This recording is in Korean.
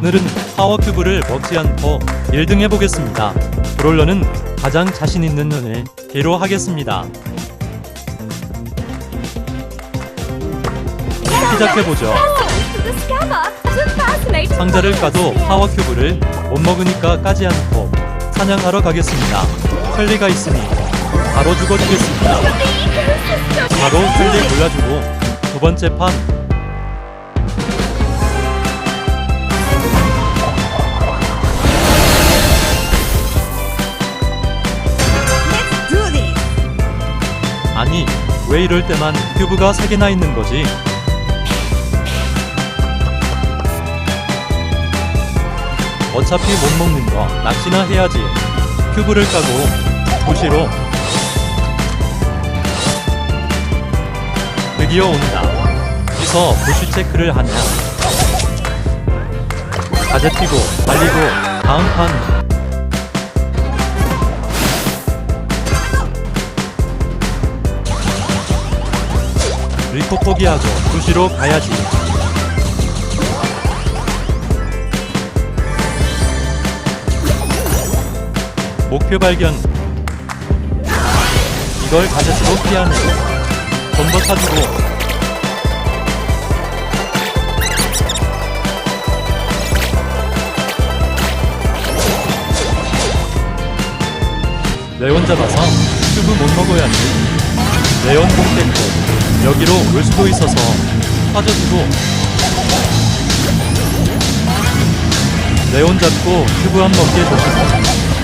오늘은 파워큐브를 먹지 않고 1등 해보겠습니다. 브롤러는 가장 자신 있는 눈을 개로 하겠습니다. 시작해보죠. 상자를 까도 파워큐브를 못 먹으니까 까지 않고 사냥하러 가겠습니다. 켈리가 있으니 바로 죽어주겠습니다. 바로 켈리 골라주고 두 번째 판 아니 왜 이럴 때만 큐브가 3개나 있는 거지? 어차피 못 먹는 거 낚시나 해야지. 큐브를 까고 도시로 드디어 온다. 어디서 도시 체크를 하냐? 가재 피고 달리고 다음 판 리코 포기하고 도시로 가야지. 목표 발견. 이걸 가져치고 피하네. 전버 타주고. 레온 잡아서 큐브 못 먹어야지. 레온 공택고 여기로 올 수도 있어서 빠져주고. 레온 잡고 큐브 한 먹게 해주시고